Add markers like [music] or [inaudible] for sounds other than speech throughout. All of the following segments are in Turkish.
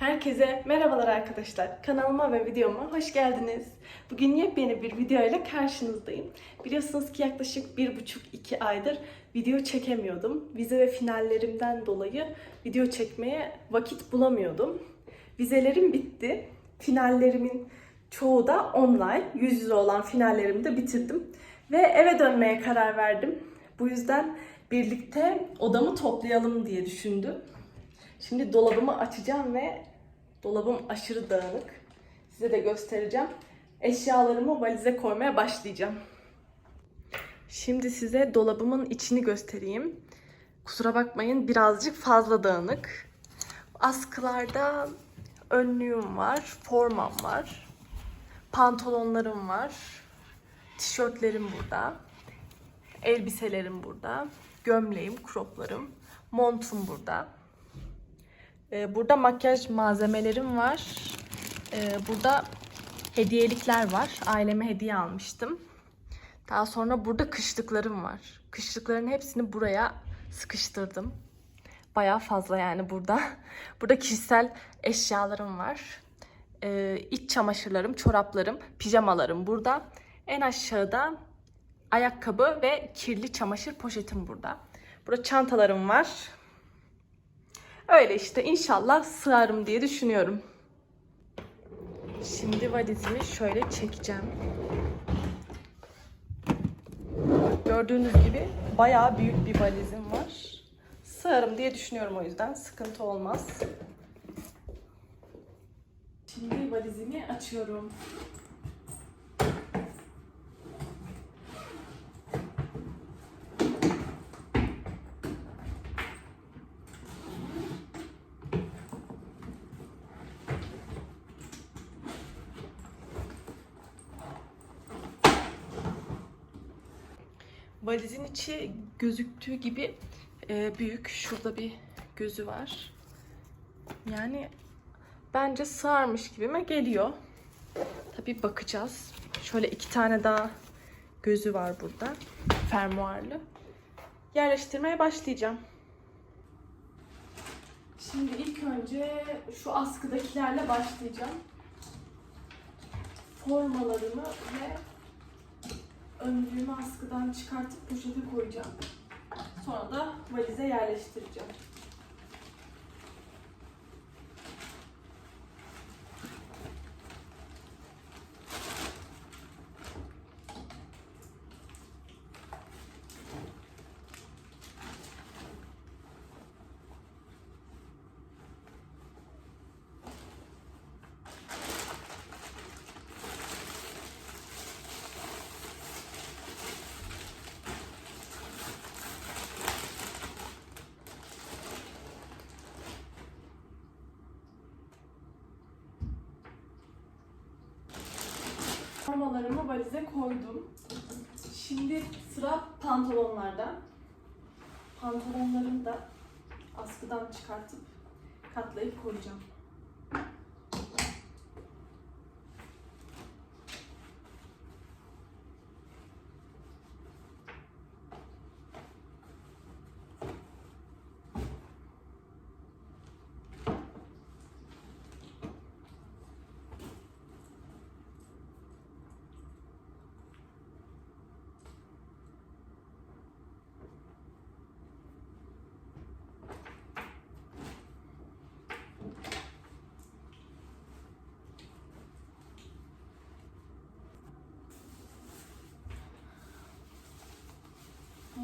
Herkese merhabalar arkadaşlar. Kanalıma ve videoma hoş geldiniz. Bugün yepyeni bir video ile karşınızdayım. Biliyorsunuz ki yaklaşık bir buçuk iki aydır video çekemiyordum. Vize ve finallerimden dolayı video çekmeye vakit bulamıyordum. Vizelerim bitti. Finallerimin çoğu da online. Yüz yüze olan finallerimi de bitirdim. Ve eve dönmeye karar verdim. Bu yüzden birlikte odamı toplayalım diye düşündüm. Şimdi dolabımı açacağım ve dolabım aşırı dağınık. Size de göstereceğim. Eşyalarımı valize koymaya başlayacağım. Şimdi size dolabımın içini göstereyim. Kusura bakmayın birazcık fazla dağınık. Askılarda önlüğüm var, formam var. Pantolonlarım var. Tişörtlerim burada. Elbiselerim burada. Gömleğim, croplarım. Montum burada. Ee, Burada makyaj malzemelerim var. Ee, Burada hediyelikler var. Aileme hediye almıştım. Daha sonra burada kışlıklarım var. Kışlıkların hepsini buraya sıkıştırdım. Bayağı fazla yani burada. [laughs] Burada kişisel eşyalarım var. Ee, iç çamaşırlarım, çoraplarım, pijamalarım burada. En aşağıda ayakkabı ve kirli çamaşır poşetim burada. Burada çantalarım var. Öyle işte inşallah sığarım diye düşünüyorum. Şimdi valizimi şöyle çekeceğim. Gördüğünüz gibi bayağı büyük bir valizim var. Sığarım diye düşünüyorum o yüzden sıkıntı olmaz. Şimdi valizimi açıyorum. Valizin içi gözüktüğü gibi e, büyük. Şurada bir gözü var. Yani bence sığarmış gibime geliyor. Tabii bakacağız. Şöyle iki tane daha gözü var burada. Fermuarlı. Yerleştirmeye başlayacağım. Şimdi ilk önce şu askıdakilerle başlayacağım. Formalarımı ve önlüğümü askıdan çıkartıp poşete koyacağım. Sonra da valize yerleştireceğim. Formalarımı valize koydum. Şimdi sıra pantolonlarda. Pantolonlarımı da askıdan çıkartıp katlayıp koyacağım.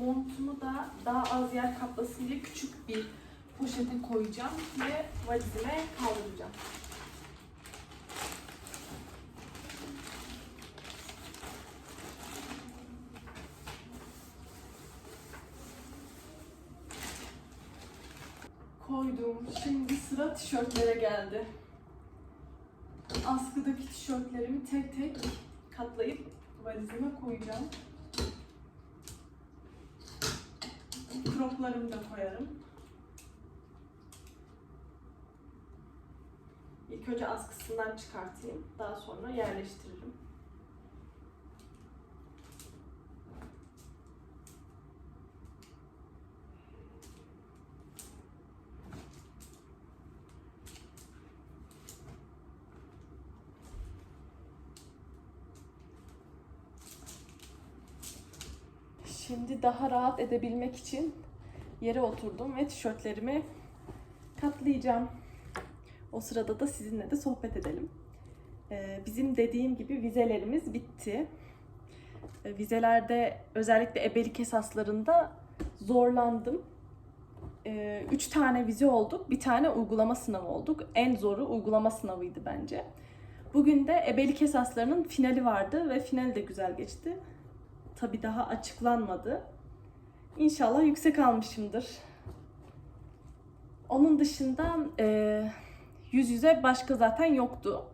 Montumu da daha az yer kaplasın diye küçük bir poşete koyacağım ve valizime kaldıracağım. Koydum. Şimdi sıra tişörtlere geldi. Askıdaki tişörtlerimi tek tek katlayıp valizime koyacağım. Kaplarımı da koyarım. İlk önce askısından çıkartayım. Daha sonra yerleştiririm. Şimdi daha rahat edebilmek için yere oturdum ve tişörtlerimi katlayacağım. O sırada da sizinle de sohbet edelim. Ee, bizim dediğim gibi vizelerimiz bitti. Ee, vizelerde özellikle ebelik esaslarında zorlandım. Ee, üç tane vize olduk, bir tane uygulama sınavı olduk. En zoru uygulama sınavıydı bence. Bugün de ebelik esaslarının finali vardı ve final de güzel geçti. Tabii daha açıklanmadı. İnşallah yüksek almışımdır. Onun dışında e, yüz yüze başka zaten yoktu.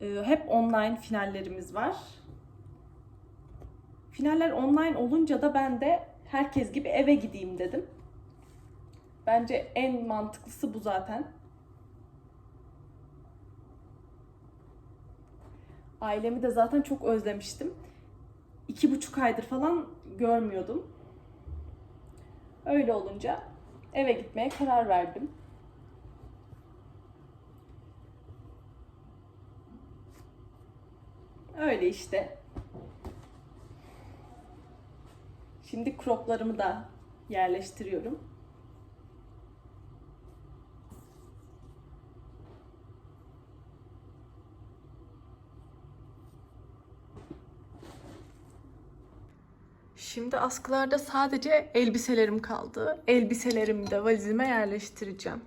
E, hep online finallerimiz var. Finaller online olunca da ben de herkes gibi eve gideyim dedim. Bence en mantıklısı bu zaten. Ailemi de zaten çok özlemiştim. İki buçuk aydır falan görmüyordum. Öyle olunca eve gitmeye karar verdim. Öyle işte. Şimdi croplarımı da yerleştiriyorum. Şimdi askılarda sadece elbiselerim kaldı. Elbiselerimi de valizime yerleştireceğim.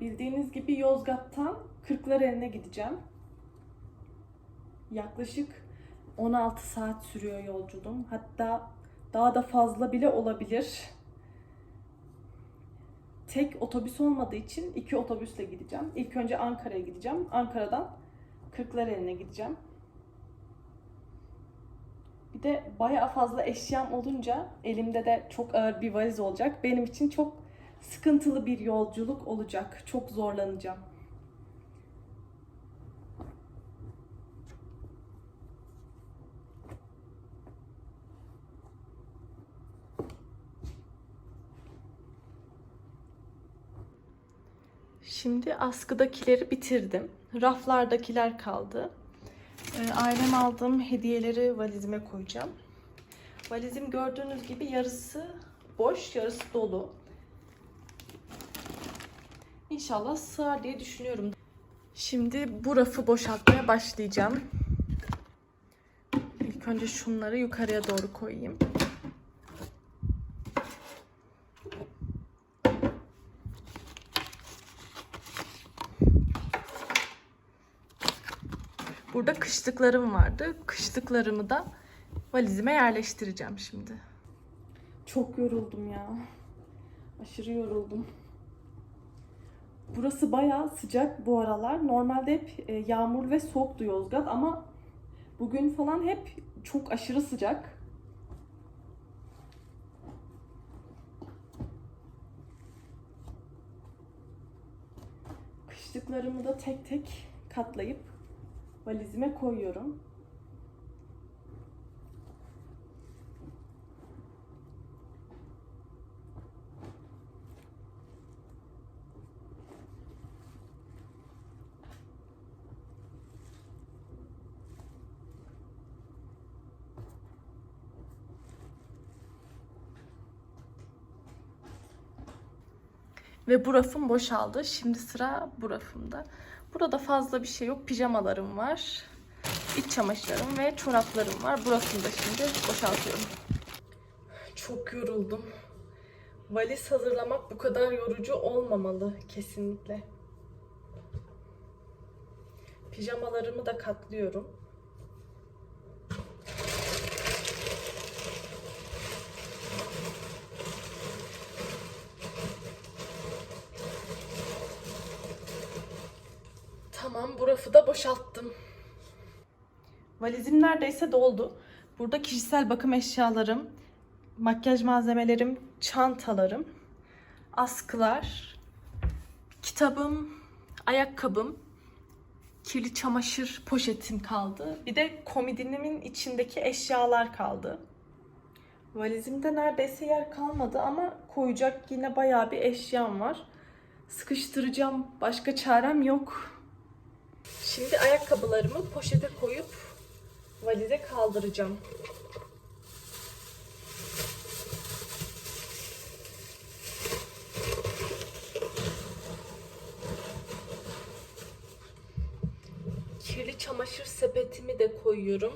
Bildiğiniz gibi Yozgat'tan Kırklareli'ne gideceğim. Yaklaşık 16 saat sürüyor yolculuğum. Hatta daha da fazla bile olabilir. Tek otobüs olmadığı için iki otobüsle gideceğim. İlk önce Ankara'ya gideceğim. Ankara'dan Kırklareli'ne gideceğim. Bir de bayağı fazla eşyam olunca elimde de çok ağır bir valiz olacak. Benim için çok sıkıntılı bir yolculuk olacak. Çok zorlanacağım. Şimdi askıdakileri bitirdim. Raflardakiler kaldı. Ee, ailem aldığım hediyeleri valizime koyacağım. Valizim gördüğünüz gibi yarısı boş, yarısı dolu. İnşallah sığar diye düşünüyorum. Şimdi bu rafı boşaltmaya başlayacağım. İlk önce şunları yukarıya doğru koyayım. Burada kışlıklarım vardı. Kışlıklarımı da valizime yerleştireceğim şimdi. Çok yoruldum ya. Aşırı yoruldum. Burası bayağı sıcak bu aralar. Normalde hep e, yağmur ve soğuktu Yozgat ama bugün falan hep çok aşırı sıcak. Kışlıklarımı da tek tek katlayıp valizime koyuyorum. Ve bu rafım boşaldı. Şimdi sıra bu rafımda. Burada fazla bir şey yok. Pijamalarım var. İç çamaşırlarım ve çoraplarım var. Bu rafımı da şimdi boşaltıyorum. Çok yoruldum. Valiz hazırlamak bu kadar yorucu olmamalı kesinlikle. Pijamalarımı da katlıyorum. Tamam, bu rafı da boşalttım. Valizim neredeyse doldu. Burada kişisel bakım eşyalarım, makyaj malzemelerim, çantalarım, askılar, kitabım, ayakkabım, kirli çamaşır poşetim kaldı. Bir de komodinimin içindeki eşyalar kaldı. Valizimde neredeyse yer kalmadı ama koyacak yine bayağı bir eşyam var. Sıkıştıracağım. Başka çarem yok. Şimdi ayakkabılarımı poşete koyup valize kaldıracağım. Kirli çamaşır sepetimi de koyuyorum.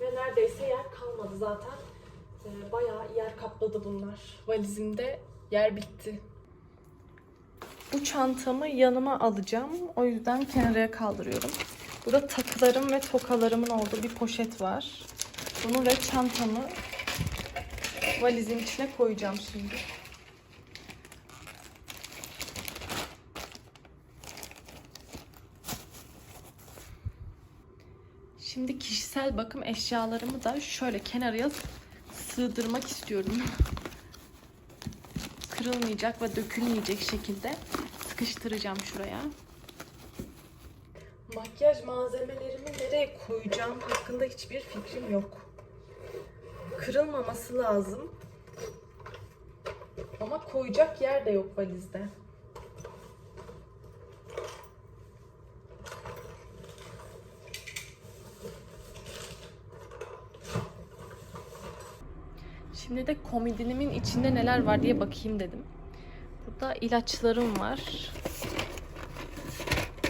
Ve neredeyse yer kalmadı zaten. Ee, bayağı yer kapladı bunlar. Valizimde yer bitti. Bu çantamı yanıma alacağım. O yüzden kenara kaldırıyorum. Burada takılarım ve tokalarımın olduğu bir poşet var. Bunu ve çantamı valizin içine koyacağım şimdi. Şimdi kişisel bakım eşyalarımı da şöyle kenarıya sığdırmak istiyorum. Kırılmayacak ve dökülmeyecek şekilde sıkıştıracağım şuraya. Makyaj malzemelerimi nereye koyacağım hakkında hiçbir fikrim yok. Kırılmaması lazım. Ama koyacak yer de yok valizde. Şimdi de komodinimin içinde neler var diye bakayım dedim. Burada ilaçlarım var.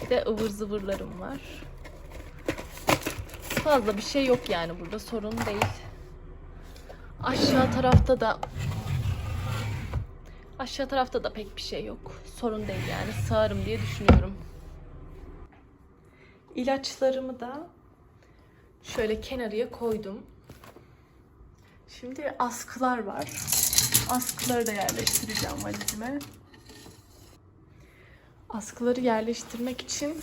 Bir de ıvır zıvırlarım var. Fazla bir şey yok yani burada sorun değil. Aşağı tarafta da aşağı tarafta da pek bir şey yok. Sorun değil yani sığarım diye düşünüyorum. İlaçlarımı da şöyle kenarıya koydum. Şimdi askılar var. Askıları da yerleştireceğim valizime. Askıları yerleştirmek için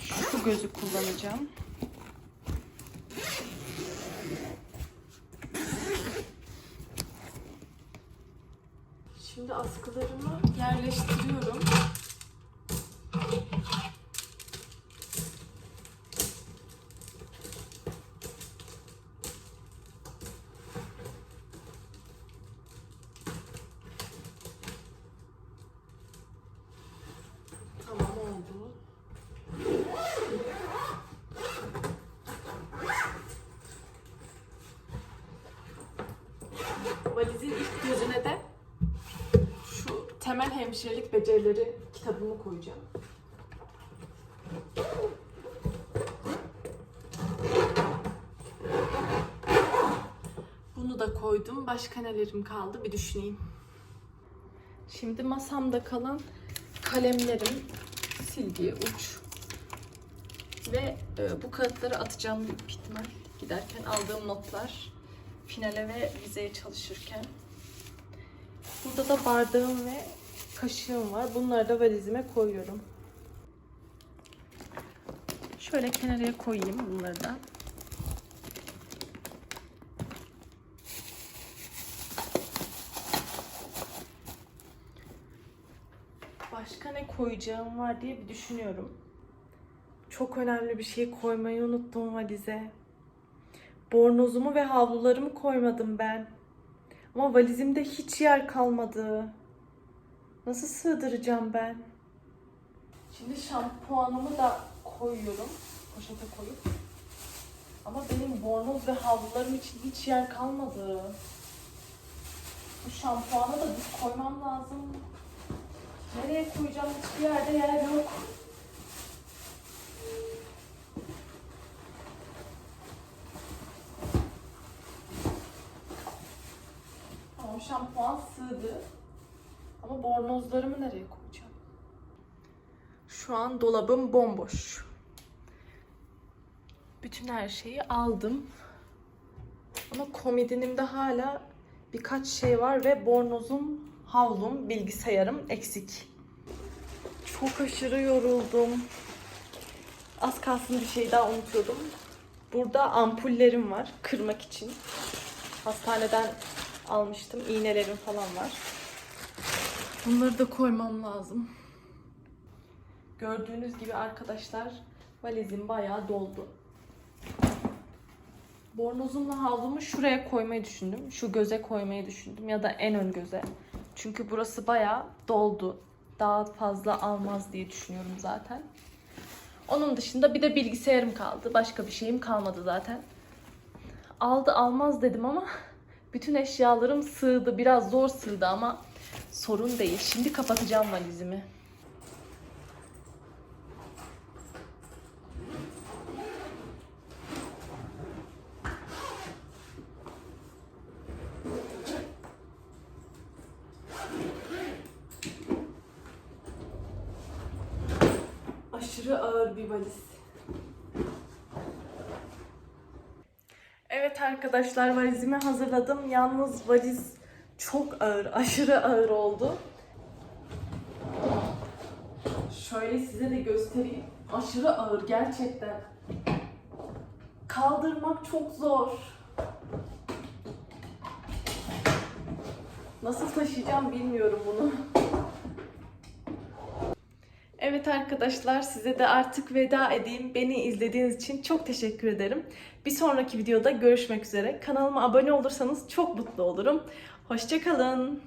şu gözü kullanacağım. Şimdi askılarımı yerleştiriyorum. Tamam oldu. Valizin ilk gözüne de şu temel hemşirelik becerileri kitabımı koyacağım. Bunu da koydum. Başka nelerim kaldı bir düşüneyim. Şimdi masamda kalan kalemlerim, silgi, uç ve e, bu kağıtları atacağım büyük giderken aldığım notlar finale ve vizeye çalışırken. Burada da bardağım ve kaşığım var. Bunları da valizime koyuyorum. Şöyle kenarıya koyayım bunları da. Başka ne koyacağım var diye bir düşünüyorum. Çok önemli bir şey koymayı unuttum valize. Bornozumu ve havlularımı koymadım ben. Ama valizimde hiç yer kalmadı. Nasıl sığdıracağım ben? Şimdi şampuanımı da koyuyorum. Poşete koyup. Ama benim bornoz ve havlularım için hiç yer kalmadı. Bu şampuanı da düz koymam lazım. Nereye koyacağım? Hiçbir yerde yer yok. Tamam şampuan sığdı. Ama bornozlarımı nereye koyacağım? Şu an dolabım bomboş. Bütün her şeyi aldım. Ama komodinimde hala birkaç şey var ve bornozum, havlum, bilgisayarım eksik. Çok aşırı yoruldum. Az kalsın bir şey daha unutuyordum. Burada ampullerim var kırmak için. Hastaneden almıştım. İğnelerim falan var. Bunları da koymam lazım. Gördüğünüz gibi arkadaşlar valizim bayağı doldu. Bornozumla havlumu şuraya koymayı düşündüm. Şu göze koymayı düşündüm ya da en ön göze. Çünkü burası bayağı doldu. Daha fazla almaz diye düşünüyorum zaten. Onun dışında bir de bilgisayarım kaldı. Başka bir şeyim kalmadı zaten. Aldı almaz dedim ama [laughs] bütün eşyalarım sığdı. Biraz zor sığdı ama Sorun değil. Şimdi kapatacağım valizimi. Aşırı ağır bir valiz. Evet arkadaşlar valizimi hazırladım. Yalnız valiz çok ağır, [laughs] aşırı ağır oldu. Şöyle size de göstereyim. Aşırı ağır gerçekten. Kaldırmak çok zor. Nasıl taşıyacağım bilmiyorum bunu. Evet arkadaşlar size de artık veda edeyim. Beni izlediğiniz için çok teşekkür ederim. Bir sonraki videoda görüşmek üzere. Kanalıma abone olursanız çok mutlu olurum. Hoşçakalın.